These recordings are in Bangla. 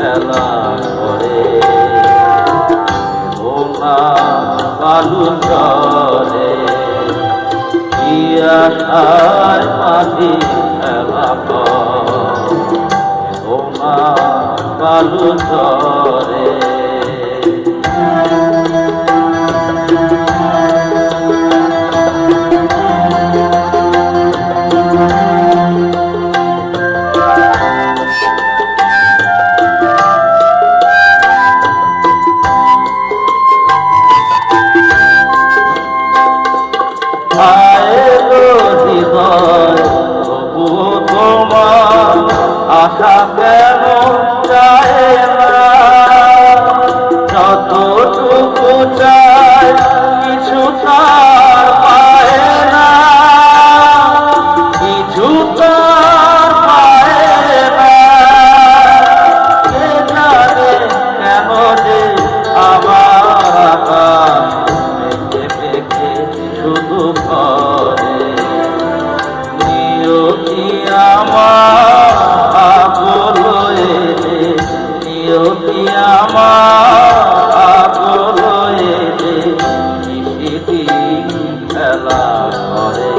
খেলা করে। সোনা বালু চরে ইয়ার পাখি খেলা করে। সোনা বালু চরে আয়েলো হৃদয় তোমার আশা কেন চায় যতটুকু চাই কিছু তার খেলা করে।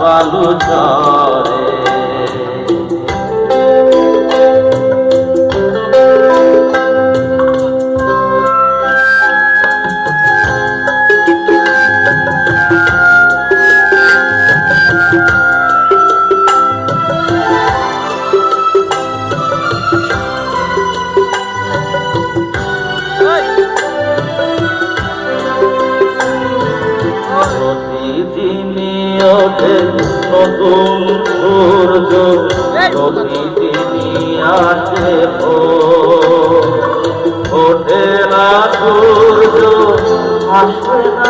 বালু চরে ওঠে নতুন সূর্য প্রতিদিনই আসে ওঠে না সূর্য আসে না